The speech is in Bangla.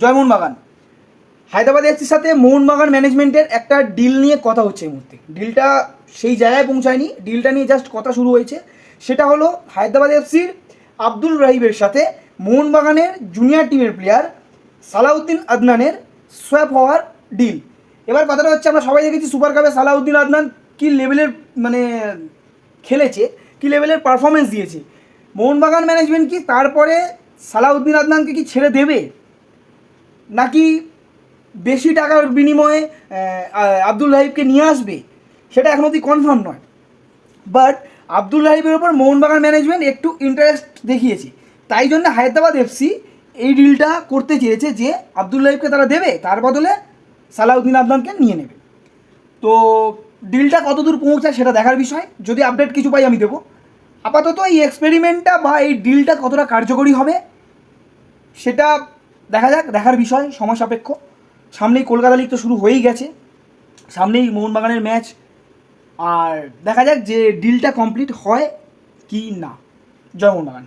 জয় মোহনবাগান হায়দ্রাবাদ এফসির সাথে মোহনবাগান ম্যানেজমেন্টের একটা ডিল নিয়ে কথা হচ্ছে এই মুহূর্তে। ডিলটা সেই জায়গায় পৌঁছায়নি। ডিলটা নিয়ে জাস্ট কথা শুরু হয়েছে। সেটা হলো হায়দ্রাবাদ এফসির আব্দুল রাহিবের সাথে মোহনবাগানের জুনিয়র টিমের প্লেয়ার সালাউদ্দিন আদনানের সোয়াপ হওয়ার ডিল এবার কথাটা হচ্ছে, আমরা সবাই দেখেছি সুপার কাপে সালাউদ্দিন আদনান কী লেভেলের মানে খেলেছে, কী লেভেলের পারফরমেন্স দিয়েছে। মোহনবাগান ম্যানেজমেন্ট কি তারপরে সালাউদ্দিন আদনানকে কি ছেড়ে দেবে? নাকি বেশি টাকার বিনিময়ে আব্দুল রাহিবকে নিয়ে আসবে? সেটা এখন অবধি কনফার্ম নয়। বাট আব্দুল রাহিবের ওপর মোহনবাগান ম্যানেজমেন্ট একটু ইন্টারেস্ট দেখিয়েছে। তাই জন্য হায়দ্রাবাদ এফসি এই ডিলটা করতে চেয়েছে যে আব্দুল রাহিবকে তারা দেবে, তার বদলে সালাউদ্দিন আদনানকে নিয়ে নেবে। তো ডিলটা কতদূর পৌঁছায় সেটা দেখার বিষয়। যদি আপডেট কিছু পাই আমি দেবো। আপাতত এই এক্সপেরিমেন্টটা বা এই ডিলটা কতটা কার্যকরী হবে, সেটা দেখা যাক, দেখার বিষয়, সময় সাপেক্ষ। সামনেই কলকাতা লিগ তো শুরু হয়েই গেছে। সামনেই মোহনবাগানের ম্যাচ আর দেখা যাক যে ডিলটা কমপ্লিট হয় কি না। জয় মোহনবাগান।